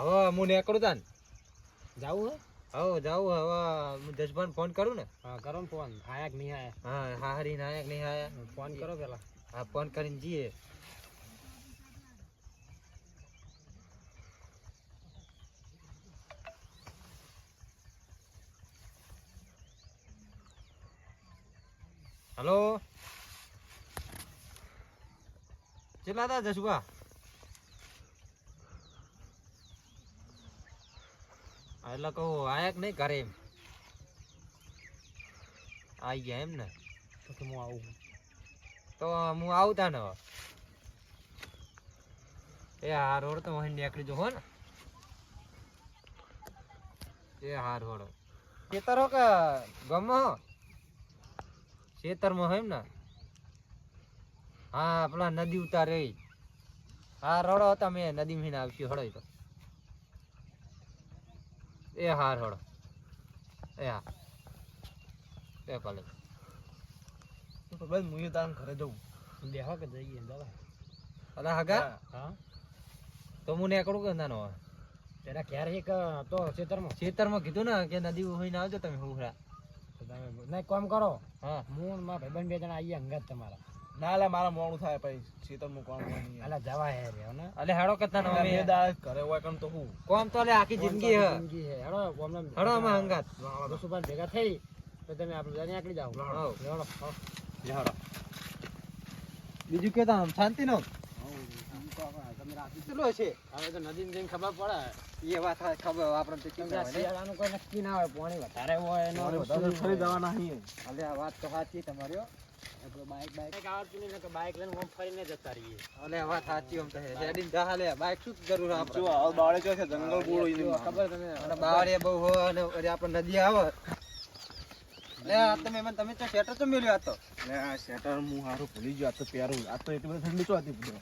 હવે હું નીકળું તાન. જાવું હે? હવે જાઉં હવે હું જસભાન ફોન કરું ને. હા કરો ને ફોન આયા કે નહીં આયા. હા હા હરી કે નહીં આયા. ફોન કરો પેલા. હા ફોન કરીને જઈએ. હલો? કેટલા હતા જસુભા એટલે કહું આયા કે નહીં ઘરે એમ. આવી ગયા એમ ને? તો હું આવું. તો હું આવતા ને એ હાર હોડ તો અહીં નીકળી જો હો ને. એ હાર હોડો ખેતરો કે ગમો ખેતરમાં હોય એમ ને? હા પેલા નદી ઉતારે. હા રડો હતા મેં નદી મહિને આવશે હળો તો. એ હાર હળ. એ હા. એ ભલે તો બસ હું તારા ઘરે જઉં. બેહો કે જઈએ દવા અલા હાગા? હા. તો હું નીકળું કે નાનો પેલા ક્યારે એક તો ખેતરમાં. ખેતરમાં કીધું ને કે નદી હોઈને આવજો તમે હુંહરા ના કામ કરો. હા. હું મારા ભાઈબંધ બે જણા આવીએ અંગત તમારા. ના લે મારા મોડું થાય પછી શીતલ મૂકવાનું નહીં અલા જવા હે રે ને? અલે હેડો કરતા ને બે અમે ઘરે હોય કણ તો હું? કોમ તો લે આખી જિંદગી હે. જિંદગી હે હેડો અમને હેડો અમે હંગાત. વસુભાઈ ભેગા થઈ તો તમે આપણે જાની આકડી જાવ. હેડો હેડો. બીજું કે આમ શાંતિ નો તમે કેટલો છે હવે તો નદીમાં જઈને ખબર પડે. એ વાત ખબર આપણને તો કેમ કેમ કે આ શિયાળાનું કોઈ નક્કી ના હોય પાણી વધારે હોય એનો વધારે ફરી જવાના અહીં અલે આ વાત તો સાચી તમારી હો. બાઈક બાઈક આવડતું નહીં કે બાઈક લઈને આમ ફરીને જતા રહીએ. અલે વાત સાચી આમ તો હે. હેડીને હાલે બાઈક શું જરૂર જો આપણે બાળે છે? જંગલ બૂળો જો ખબર તમે અને બાવળીએ બહુ હો અને વળી આપણે નદી આવે. લે આ તમે મને તમે તો શેટર તો મેલ્યો આ તો. લે આ શેટર હું હારું ભૂલી ગયો આ તો પહેરું. આ તો એટલી બધી ઠંડી તો હતી પૂરો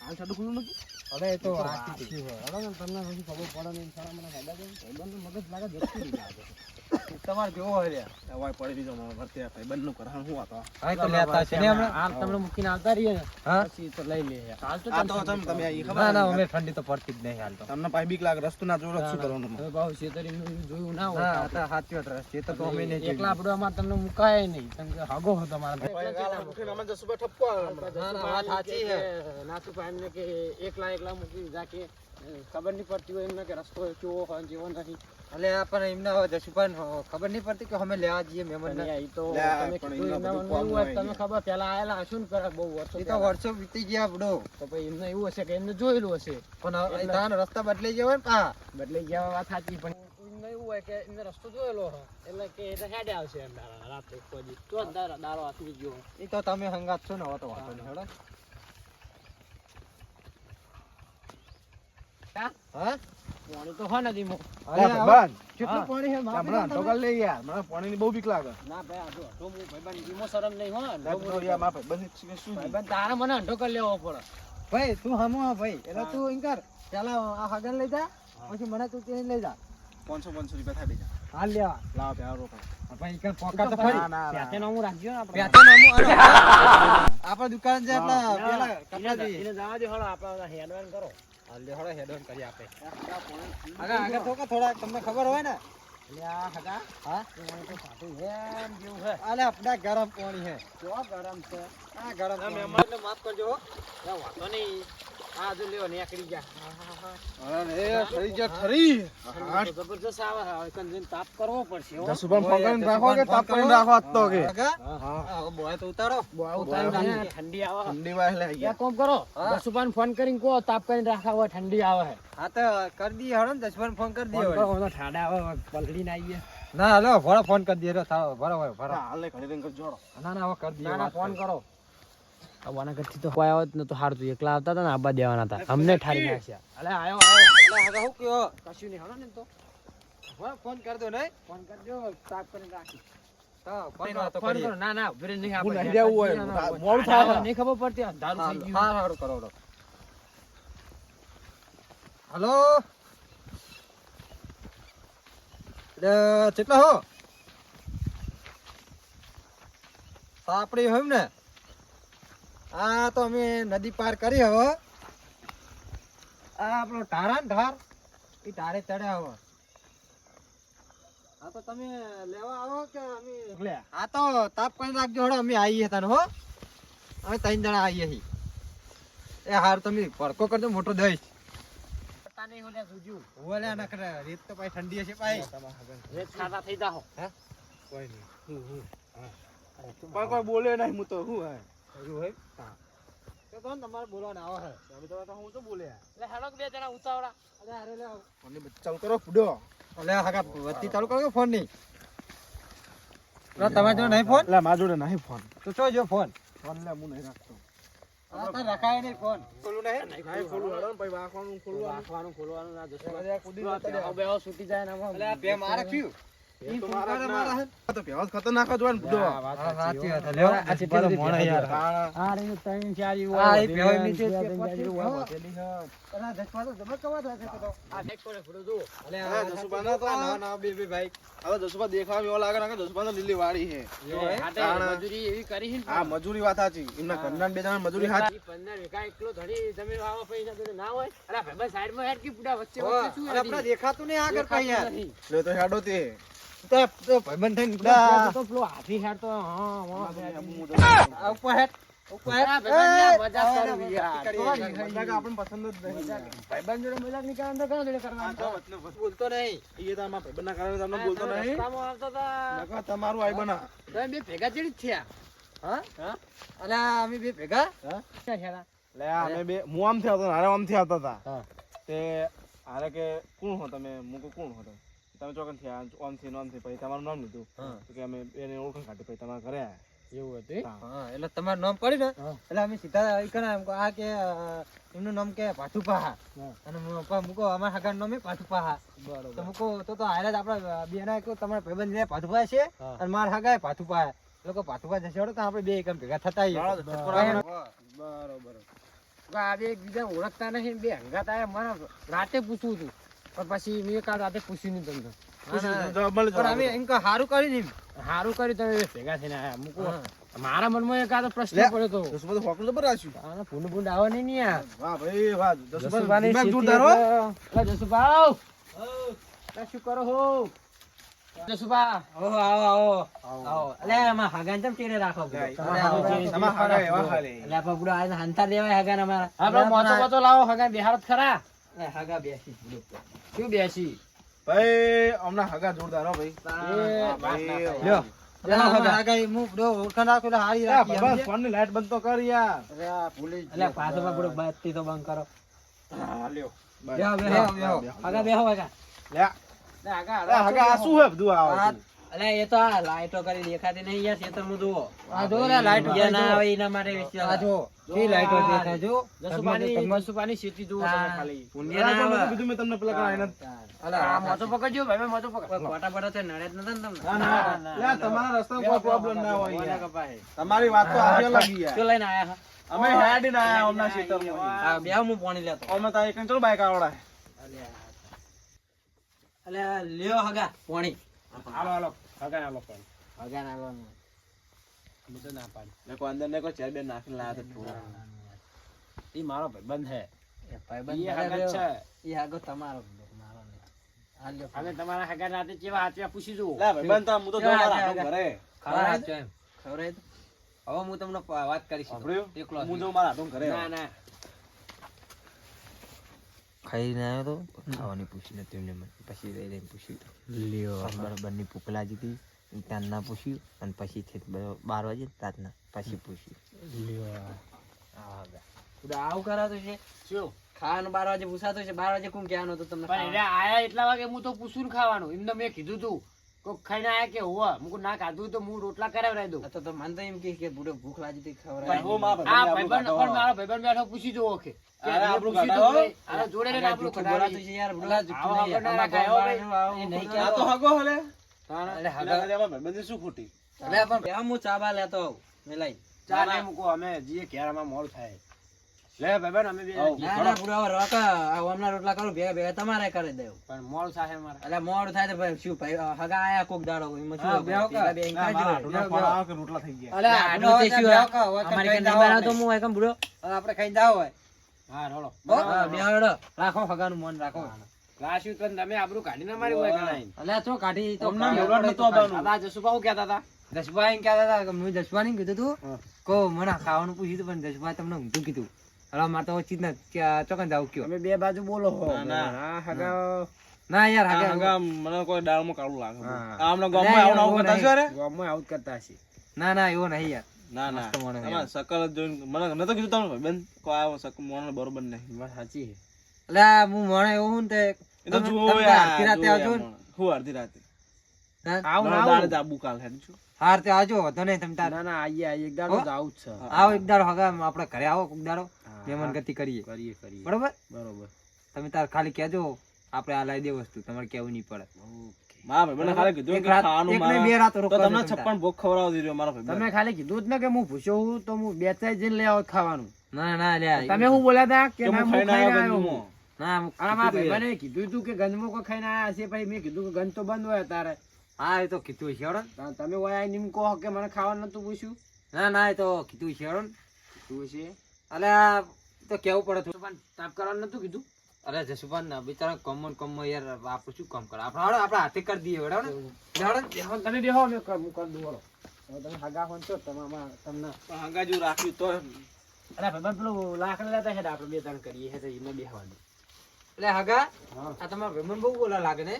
હાલ સાડું ખુલ્લું નથી? અરે એ તો તમને પછી ખબર પડે નહીં. સારા મને ફાયદા છે મગજ લાગે જતું રહી લાગે તમારે કેવો હોય લ્યા? પડી દીધો મારા વર્તે ભાઈ બંધ કરાણ હું હતો હા, તો લેતા છે ને હાલ તમને મૂકીને આવતા રહીએ ને હા? પછી તો લઈ લઈએ. હાલ તો તમે તમે અહીં ખબર ના ના અમે ઠંડી તો પડતી જ નહીં હાલ તો. તમને પાઈ બીક લાગે રસ્તો ના જોડે શું કરવાનું હવે ભાવ છેતરીનું જોયું ના હોય આ તો સાચી વાત રહે. તો તો અમે નહીં એકલા આપણો આમાં તમને મુકાય નહીં. કેમ કે હગો હતો મારા ના, ના, વાત સાચી છે. નાથુભાઈ એમને કે એકલા એકલા મૂકી જા કે ખબર નહીં પડતી હોય એમને કે રસ્તો કેવો હોય કેવો નહીં એટલે પણ એમને જશુભાઈ ખબર નહીં પડતી કે અમે લેવા જઈએ મહેમાન ને. તો તમે ખબર પેલા આયેલા હશો ને પેલા બહુ વર્ષો એ તો વર્ષો વીતી ગયા આપડો. તો પછી એમને એવું હશે કે એમને જોયેલું હશે. પણ તાનો રસ્તા બદલાઈ ગયો હોય ને હા. બદલાઈ ગયા વાત સાચી પણ એમને એવું હોય કે એમને રસ્તો જોયેલો હોય એટલે કે એ તો હેડે આવશે એમ. રાત્રે તો દારો દાડા ગયો. એ તો તમે હંગાત છો ને હવે તો વાંધો નહીં હેડો. હા? હા? પાણી તો હોય નદીમાં અરે કેટલું પાણી છે હમણાં તો તમે. યાર મને પાણીની બહુ બીક લાગે. ના ભાઈ આ તો હું ભાઈબંધ ધીમો શરમ નહીં હોય ને, સાહેબ, તો તો હું યાર મારા ભાઈબંધ શું ભાઈબંધ તારે મને અંઢો કરી લેવો પડે. ભાઈ તું હમો ભાઈ. એટલે તું એમ કર પેલા આ હગન લઈ જા પછી મને તું ત્યાં લઈ જા. પાંચસો પાંચસો રૂપિયા થાય બીજા. હાલ લેવા લાવો ત્યાં રોકાણ ભાઈ પોકા તો નામું રાખજો આપણે. નામું દુકાન છે આપણા પેલા કપડા જોઈએ એને જવા દે હળો, આપણે હેડવાન કરો. હાલ હળો હેડ કરી આપે. આગળ આગળ થોડા થોડા તમને ખબર હોય ને? એટલે આ હગા હા? પાણી તો સાચું એમ જેવું છે. અલે આપડા ગરમ પાણી છે. જો ગરમ છે? આ ગરમ ના, પાણી. મહેમાન- એટલે માફ કરજો હો. વાંધો નહીં. આ જો લ્યો નીકળી ગયા અરે ખરી જા ખરી ઠંડી જબરજસ્ત આવે. હવે કન તાપ કરવો પડશે હો. જસુભાઈ ફોન કરીને રાખો કે તાપ કરીને કરો. રાખો આજ તો કે? હા હા, બોય તો ઉતારો. ઉતારી ઠંડી આવે. ઠંડી લે કરો. હા. ફોન કરીને કહો તાપ કરીને રાખા હોય ઠંડી આવે. હા તો કરી દઈએ હળો ને દસમાન ફોન કરી કરો ઠાડા આવે પલડીને આવીએ ના હલો ભરો ફોન કરી દે થાવ ભરો ભરો હાલ ઘડી રંગ જોડો ના ના હવે કરી ના ના ફોન કરી. આવવાના કરતી તો કોઈ હારું તું એકલા આવતા હતા ને આબા દેવાના હતા. અમને ઠારી નાખ્યા. અલે હું કયો? કશું નહીં ને તો. ફોન કરી દો નહીં ફોન કરીને રાખી હલો? એટલે કેટલા હો? સાપડી હોય ને? આ તો અમે નદી પાર કરી હવે. આ આપણો ઢારા ઢાર. એ ઢારે ચડ્યા હવે. હા તો તમે લેવા આવો કે અમે આ તો તાપ કરી રાખજો હળો અમે આવીએ તને હો. અમે ત્રણ જણા આવીએ હી. એ હાર તમે પડકો કરજો મોટો દઈશ ના તો પાછી ઠંડી હશે પાછી. રેત ખાતા થઈ જાહો. કોઈ નહીં પણ કોઈ બોલે નહીં હું તો હું હે? એવું હોય? તો તો તમારે બોલવાના? આવો હે. અમે તો તો હું તો બોલ્યા? એટલે હેડો બે જણા ઉતાવળા. અરે અરે લે આવો. ચાલુ કરો ફૂડો. અલે હાકા વત્તી ચાલુ કરો ફોનની તમારા જોડે નહીં ફોન? એટલે મારા જોડે નહીં ફોન. તો છો જો ફોન? ફોન લે હું નહીં રાખતો. આ તો રખાય નહીં ફોન. ખોલું નહીં? ખોલું હેડો ને પછી વાંકવાનું ખોલવાનું. રાખવાનું ખોલવાનું ના જશે. બેહો છૂટી જાય ને આમાં. બે મારે ક્યું લીલી વાળી છે. મજૂરી એવી કરી છે આ મજૂરી વાત સાચી. એમના ઘરના બે જણા મજૂરી સાચી ઈ પંદર વીઘા એકલો ધડી જમીન વાવવા પૈસા ના હોય? અરે ભાઈ સાઈડમાં હેડ કી પૂડા વચ્ચે શું દેખાતું નહીં આગળ કઈ યાર. લે તો હેડો તો. ભાઈબંધ થઈને તો પેલો હાથી તો હા ઉપર તમારું આઈ બના બે ભેગા ચેડી થયા હા હા અમે બે ભેગા લે અમે બે હું આમ થયા હારે આમ થયા હતા. તે હારે કે કોણ હો તમે કહું કોણ હો તમે તમે ચોકન થયા ઓમથી નોમથી પછી તમારું નામ લીધું. તો કે અમે એને ઓળખાણ કાઢી પછી તમારા ઘરે એવું હતું હા. એટલે તમારું નામ પડ્યું ને? એટલે અમે સીધા કરા એમ આ કે એમનું નામ કે પાઠુપાહા અને મૂકો અમારા હગાનું નામ એ બરોબર. તો મૂકો તો તો હારે જ આપણા બેના કે તમારા ભાઈબંધ ને પાઠુપા છે અને મારા હગા એ લોકો પાઠુપા જશે તો આપણે બે એકમ ભેગા થતા બરાબર. બરોબર. આ બે એકબીજાને ઓળખતા નહીં બે હંગાતા મને રાતે પૂછવું હતું. પણ પછી મેં કાલ રાતે પૂછ્યું નહીં તમને ના, ના. જવાબ મળી પણ અમે એમ કહો હારું કર્યું ને સારું કર્યું તમે ભેગા થઈને આયા મૂકો મારા મનમાં એક આ પ્રશ્ન પડ્યો તો જસુભા તો હોકલું જબર રાખ્યું. આને ભૂંડ ભૂંડ આવે નહીં ને યાર વાહ ભાઈ વાહ જસુભા જસુભાની દિમાગ સ્થિતિ જોરદાર હો. એટલે- આવ. લે શું કરો હો જસુભા આવો, આવો, આવો. આવો. આવો. અલે, આમાં હગાને ચમ ટેરે રાખો? તમારા એવા. અલે, આપણે આઈને હંતા દેવાય હગાને અમારા. આપડે મોચો મોચો લાવો હગા બિહાર જ ખરા હગા બેસી શું ભાઈ હમણાં હગા જોરદાર હો ભાઈ. લાઈટ બંધ તો કર યાર. પાછો બત્તી તો બંધ કરો. બેહો, અલે એ તો આ લાઈટો કરી દેખાતી નહીં યાર ખેતરમાં જુઓ. આ જો ને લાઈટો બીજા ના આવે એના માટે વેચી આ જો કેવી લાઈટો દેખાય જો જસુપાની જસુપાની સીટી જુઓ તમે ખાલી. પુણ્ય ના આવે. કીધું મે તમને પેલા એને. અલે, આ મોટો પકડજો ભાઈ મોચો પકડ કોટા ખોટા તે નડે જ નતા ને તમને? ના, ના, યાર તમારા રસ્તા કોઈ પ્રોબ્લેમ ના હોય યાર. તમારી વાત તો આજે લાગી યાર. તો લઈને આયા અમે હેડીને આયા હમણાં ખેતરમાં. આ બે હું પાણી લેતો. અમે તો એક ચલો બાઈક આવડા અલે લ્યો હગા પાણી. હાલો હાલો. હગા હાલો પણ. હગા નાખવાનું. તો ના પાડી. ને અંદર ને કોઈ ચેર બેર નાખીને લાયા તો થોડા. ઈ મારો ભાઈબંધ હે. એ ભાઈબંધ ઈ હગા છે. ઈ હગો તમારો મારો નહીં. આ તમારા હગા રાતે કેવા હાથવા પૂછી જુઓ. લે, ભાઈબંધ તો હું તો? ઘરે. એમ. હવે હું તમને વાત કરીશ. એકલો હું જોઉં મારા ઘરે. ના ના. ખાઈને આવ્યો તો ખાવાની પૂછી નથી એમને મને. પછી લઈ લઈને પૂછ્યું બરાબરની ભૂખ લાગી હતી. ત્યાંના પૂછ્યું અને પછી થી બાર વાગે રાતના પછી પૂછ્યું. લ્યો. આવું કરાતું છે? શું? ખાવાનું બાર વાગે પૂછાતું છે. બાર વાગે કોણ કહેવાનું હતું તમને આયા એટલા વાગે હું તો પૂછું ખાવાનું. એમને મેં કીધું તું. કોક ખાઈને આયા કે હોવા મુકુ ના ખાધું તો હું રોટલા કરાવરાઈ દઉં આ તો તો મને તો એમ કહે કે બુડો ભૂખ લાગી હતી મારા આ ભાઈબંધને ભાઈબંધ પણ મારો ભાઈબંધ બેઠો પૂછી જુઓ કે કે અરે આપણું પૂછ્યું કાઢો. તું ભાઈ, આને જોડે રહીને આપણું જુઠ્ઠું છે યાર બુડો જુઠ્ઠું નહીં. વગર ના અમારા રાખાય, હો ભાઈ. ગામમાં એ આ તો હગો હલે. અરે હગા કરતા અમારા શું ખોટી? અલે પણ હું ચા લેતો આવું મેલાઈ ચા નહીં મૂકો અમે જઈએ ઘેર અમારે મોડું થાય લે ભાઈબંધ અમે બે ના ના રોટલા કરું ભેગા ભેગા તમારે કરી દેવું પણ મોડું થાય એટલે મોડું થાય તો ભાઈ શું ભાઈ હગા આયા કોક દાડો એમાં શું બે ના, રોટલા થઈ ગયા. અલે, ના, તે શું આ? કા, તો નહીં બનાવતો હું એકમ બુડો આપણે હોય હા રોડો બે. રાખો હગાનું મન રાખો. રાશ્યું તો તમે આબરૂ કાઢીને મારી હોય કાઢી તો અમને કાઢી. મેળવા નતો આવવાનું. દાદા જસુબા હું કહેતા હતા? જસભાઈ એમ કહેતા હતા મેં જસભાઈને કીધું તું કો કહો મને ખાવાનું પૂછ્યું તું પણ દસભાઈ તમને ઊંધું કીધું. હવે મારે તો ચીજ ના ચોકન જાવ કયો? અમે બે બાજુ બોલો હો. ના, ના. હા હગા ના યાર આ હાગે મને કોઈ દાળમાં કાળું લાગે. હા. આ હમણાં ગામમાં આવું આવું કરતા છે રે? ગામમાં આવું કરતા છે ના ના એવો નહીં યાર. ના ના. જ જોઈને મને નતો કીધું તમને બેન કો આવો સક મોણ બરોબર નહીં. વાત સાચી છે. એટલે હું મળે એવું હું તે એ તો જુઓ યાર, રાતે આવજો. હું અડધી રાતે? આવું આવું. દાડે જ આબુ કાલ હેડ છું હાર તે આવજો વાંધો નહીં તમે તાર ના ના આઈએ આઈએ. એક દાડો? જ આવું છે. આવો એક દાડો હગા આપણે ઘરે આવો કોક દાડો. મહેમાન ગતિ કરીએ. કરીએ કરીએ. બરોબર? બરોબર. તમે તાર ખાલી કહેજો આપણે આ લાવી દે વસ્તુ તમારે કેવું નહીં પડે. તમે ખાલી કીધું જ ને કે હું પૂછ્યો હું તો હું બે ચાર જઈને લઈ આવો ખાવાનું. ના ના લ્યા તમે શું બોલ્યા હતા કે કે ના હું હું ખાઈને ખાઈને આવ્યો આવ્યો ગંજમાં. હું. ના મારા કીધું કીધું તું કે ગંજમાં કોઈ ખાઈને આવ્યા હશે પછી મેં કીધું કે ગંજ તો બંધ હોય તારે. હા એ તો કીધું છે તમે ઓય આઈને કહો કે મને ખાવાનું નતું પૂછ્યું? ના ના એ તો કીધું છે કીધું છે? અલ્યા તો કેવું પડે થોડું પણ તાપ કરવાનું નતું કીધું? અરે જસુભાન ના બિચારા કમન કમ યાર આપણે શું કામ કરે? આપણે હાલો આપણે હાથે કરી દઈએ બરાબર ને. તમે બેહો કર- હું કરી દઉં બોલો તમે હગા હોન છો તમે તમને હાગા જો રાખ્યું તો અરે ભાઈ પેલું લાકડા લેતા છે આપણે બે ત્રણ કરીએ છે એને બેહવાનું. એટલે હગા આ તમારા ભ્રમણ બહુ બોલા લાગે ને?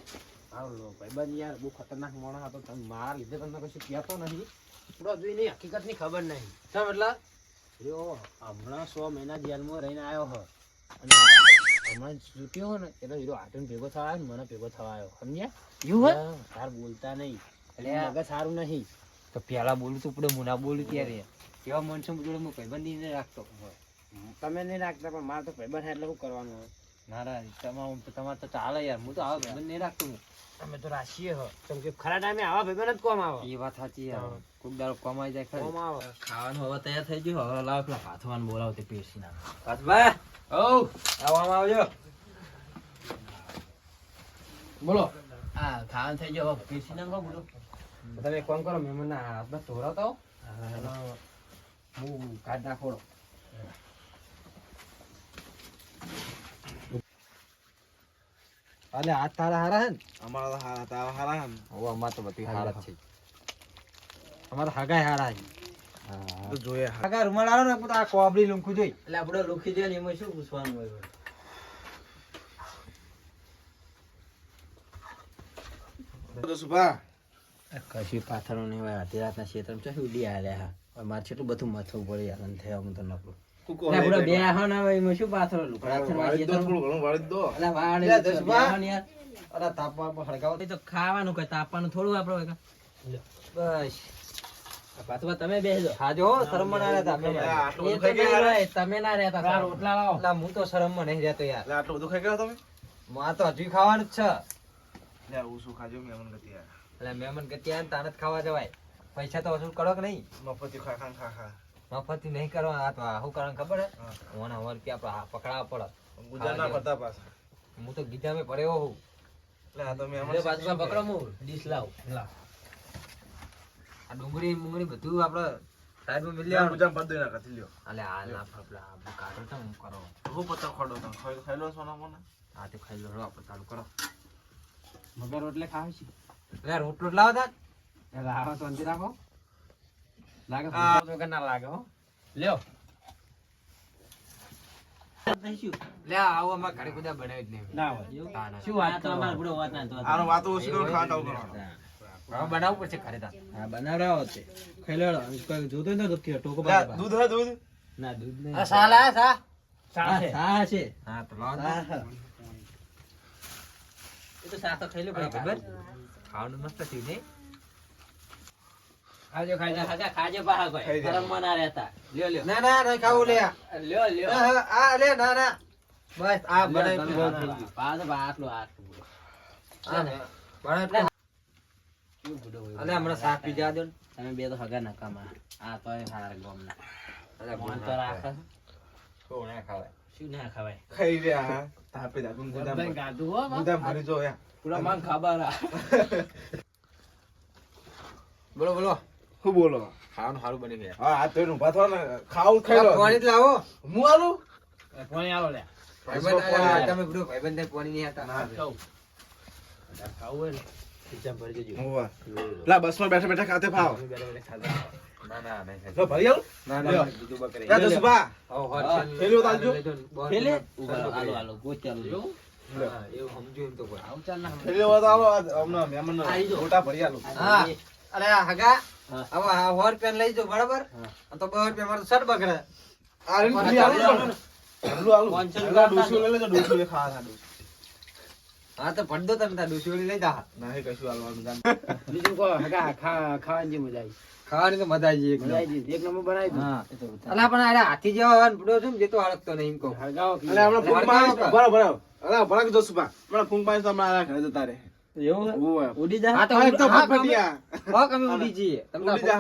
હારું ભાઈ ભાઈબંધ યાર બહુ ખતરનાક માણસ હતો તમે મારા લીધે તમને કશું કહેતો નથી થોડો જોઈને હકીકતની ખબર નહીં. કેમ એટલે? હમણાં સો મહિના જેલમાં રહીને આવ્યો હો. અને હમણાં છૂટ્યો હો ને એટલે હીરો આટન ભેગો થવા આવ્યો ને મને ભેગો થવા આવ્યો. સમજ્યા? યુ? તાર બોલતા નહીં. એટલે આગળ મગજ સારું નહીં. તો પેલા બોલું તું પડે મુના બોલું ત્યારે. એવા મનસો જોડે હું ભાઈબંધ રાખતો. તમે નહીં રાખતા પણ મારે તો ભાઈબંધ એટલે શું કરવાનું હોય. ના તમામ તમારે તો ચાલે યાર હું તો આવા ભાઈબંધ નહીં રાખતો હું અમે તો રાખીએ હો. કેમ કે ખરા ટાઈમે આવા ભાઈબંધ જ કોમ આવે. એ વાત સાચી યાર કમાઈ જાય ખરી. કોમ આવે. ખાવાનું હવે તૈયાર થઈ ગયું હવે લાવ પેલા હાથવાન બોલાવ તે પેસી નાખ ઓ આવવામાં આવજો. બોલો. હા ખાવાનું થઈ ગયો હવે પીરસી નાખો બોલો. તમે કોણ કરો કરો મહેમાનના હાથમાં ધોરાવતા હો. અને હું. કાઢ નાખોડો અલે હાથ તારા હારા હે ને? અમારા તો હારા તારા હારા હે ને. હવે અમાર તો બધી હારા. જ છે. અમારા હગાય હારા છે. તો જોઈએ હગા રૂમાલ આવો ને આ કોબડી લુંખું જોઈ. એટલે આપણે લુખી જાય ને એમાં શું પૂછવાનું હોય? તો સુભા. કશું પાથરો નહીં હોય અડધી રાતના ક્ષેત્રમાં ચોથી ઉડી આલ્યા હા. મારે છેટલું બધું મથવું પડે યાર થયા હું તો નકરું. ખાવાનું કઈ તાપવાનું થોડું બસ. તમે બેસજો ના રહેતા ગયા તમે ના રહેતા રોટલા લાવો. હું તો શરમમાં નહીં રહેતો યાર. આટલું બધું ખાઈ ગયા તમે? આ તો હજુ ખાવાનું જ છે. હું શું ખાજો મહેમાન ગતિયા એટલે મહેમાન ગતિયા ત્યાં તાને જ ખાવા જવાય. પૈસા તો વસૂલ કરો કે નહીં. મફત ખા ખા ખા ખા મફતથી નહીં કરવા આ તો શું કારણ ખબર હે? હું રૂપિયા આપણે પકડાવવા પડે. ગુજરાત ના પડતા પાછા. હું તો ગીધામાં પડ્યો હોઉં. એટલે તો પાછું પકડો હું ડીશ લાવ. આ ડુંગળી મુંગળી બધું આપણે સાઈડમાં મિલી લ્યો, આવવાનું ગુજરાત પદ ના નાખા લ્યો. અલે આ ના ફપલા આ કાઢો તો હું કરો. હું પતો ખડો તો ખાઈ ખાઈ લો સોના મને આ તો ખાઈ લો આપણે ચાલુ કરો. મગર રોટલે ખાવ છે? એટલે રોટલો લાવો તા લાવો શાંતિ રાખો. લાગે વગર ના લાગે હો. લ્યો. તો કરો? અમારે બધો વાત ના તો વાત. આનો વાતો ઓછી કરો ખાવા ટાવ કરો હવે બનાવવું પડશે ઘરે બનાવડાવો તે. ખાઈ જોતો ને ટોકો દૂધ હે દૂધ? ના દૂધ નહીં. આ સા. સા છે. હા તો લાવો હા, તો. હા. એ તો શાક તો ખાઈ લે ખબર? ખાવાનું મસ્ત થયું નહીં? ખાજો ખાજો ખાજા ખાજો પાહા કોઈ. ના રહેતા. લ્યો લ્યો. ના ના નહીં ખાવું લે. લ્યો લ્યો. આ લે ના ના. બસ આ બનાવી આટલું આટલું. અલે હમણાં શાક પી દો તમે બે તો હગા નકામા. આ તો હાર ગોમના. અલે મોન તો રાખે. શું ના ખવાય? શું ના ખાવાય? ખાઈ લે હા. તાપી દા ગુંદા બધાને ગાધું હો બાપ. ભરી જો યા. પૂરા મન ખબર. બોલો બોલો. શું બોલો ખાવાનું સારું બની ગયા હા આ તો એનું ઊભા થો ને ખાવું ખાઈ લો પાણી લાવો હું આલું પાણી આલો લે ભાઈબંધ તમે બધું ભાઈબંધને પાણી નહીં હતા. ખાવું ખાવું હોય ને ખીચામાં ભરી દેજો હોવે. બસમાં બેઠા બેઠા ખાતે ફાવ બેઠા બેઠા ખાધા. ના, ના, નહીં ભરી આવું ના, ના, બીજું બકરે. યા જસુભા હો, હો, હા, છેલ્લું- થેલીઓ તાલજો. લેજો ને, બસ, પેલે? બસ, ઊભા રહો, બસ, આલો, આલો, ગોચ ચાલુ જો. એવું સમજ્યું એમ તો કોઈ. આવું ચાલ ના થેલીઓ તો આલો હમણાં મહેમાનને ગોટા ભરી આલું હા. અરે હગા. હવે આ સો રૂપિયા લઈ જાઓ બરાબર તો બસો રૂપિયા મારું શર્ટ બગડે. હા તો પડદો દો તમે તાર ડૂસીઓલી લઈ જા નહીં કશું આલવાનું જાણ. બીજું કહો, ખાવાની જે મજા આવી. ખાવાની તો મજા આવી મજા આવી એક નંબર બનાવી હા. એ તો બતા. અલા પણ અરે હાથી જેવો હોય ને બુડો છે જે તો હળકતો નહીં કહું હળગાવો કે- હમણાં ફૂંક મારો બરાબર અલા ભરાવો. અરે ભરાવો હમણાં ફૂંક મારી તો હમણાં ઘરે જતા રહે. એવું. ઉડી જા હા તો એક તો ફટફટિયા. હક અમે ઉડી જઈએ તમે જા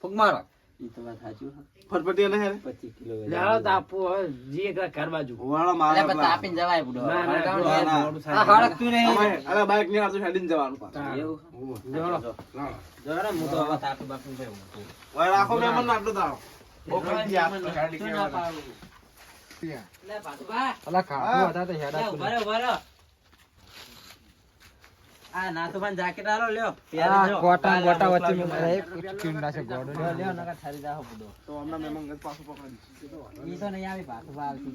ફૂંક મારો. ઈ તો વાત સાચી. ફટફટિયા નહીં હેરે. પચીસ કિલો લાવો તો આપો હવે. જી એક ઘર બાજુ હોવાળો મારે અરે. તાપીને જવાય બુડો ના, ના, ના, ને. ના. આ થાય. હળગતું નહીં અરે બાઈક નહીં આવતું, હેડીને જવાનું પાછું. એવું? જોડો. જોડો, હું તો હવે તાપી બાપીને જઉં. હવે રાખો મહેમાનને આટલું દાવ. બહુ ખાઈ ગયા. શું ગાડી ના પાડું? લે, પાટુભા. અલા ખાધું હતા તો હેડા ઊભા રહો, ઊભા રહો. આ નાથુભાઈ જાકેટ આલો લ્યો. આ કોટા ને વચ્ચે મેં મારે એક ચીન નાખે ગોળો લ્યો લ્યો નકર ઠરી જાહો બુડો તો હમણાં મહેમાન ગજ પાછું પકડી ઈ તો નહીં આવી પાછું આવતું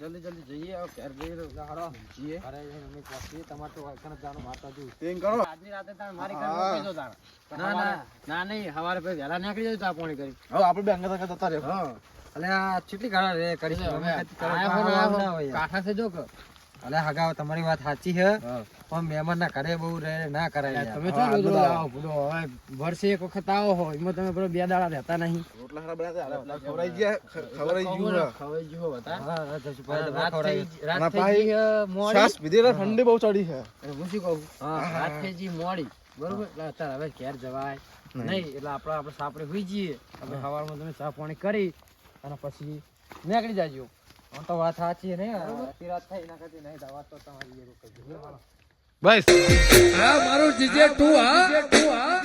જલ્દી જલ્દી જઈએ હવે ઘેર જઈએ તો હારો જઈએ. અરે અમે પહોંચીએ તમારે તો વાયખાને જવાનું માતા જોઈ તેમ કરો. આજની રાતે તાણ મારી હા. ઘરે દો તાણ. ના ના. ના નહીં સવારે પછી વહેલા નીકળી જજો ચા પાણી કરી હવે આપણે બે અંગત અંગત જતા હા. અલે આ કેટલી ગાળા રે કરી છે અમે. કાંઠા જો કે. અલે હગાવ તમારી વાત સાચી છે. પણ મહેમાન ના ઘરે બહુ રહે ના કરાય તમે રોજ આવો હવે વર્ષે એક વખત આવો હો એમાં તમે પેલો બે દાડા રહેતા નહીં. રોટલા ખરા. ગયા ગયું હા, રાત થઈ રાત થઈ મોડી. પીધી ઠંડી બહુ ચડી છે. હું શું કહું? હા, રાત થઈ ગઈ મોડી. બરોબર? એટલે અત્યારે હવે ઘેર જવાય. નહીં એટલે આપણે આપણે સાપડે હોઈ જઈએ. આપણે સવારમાં તમે ચા પાણી કરી અને પછી નીકળી જાજો. તો વાત સાચી નહીં રાત થઈ ના કરતી નહીં વાત તો તમારી. બસ. હા મારું જીજે ટુ હા. ટુ હા.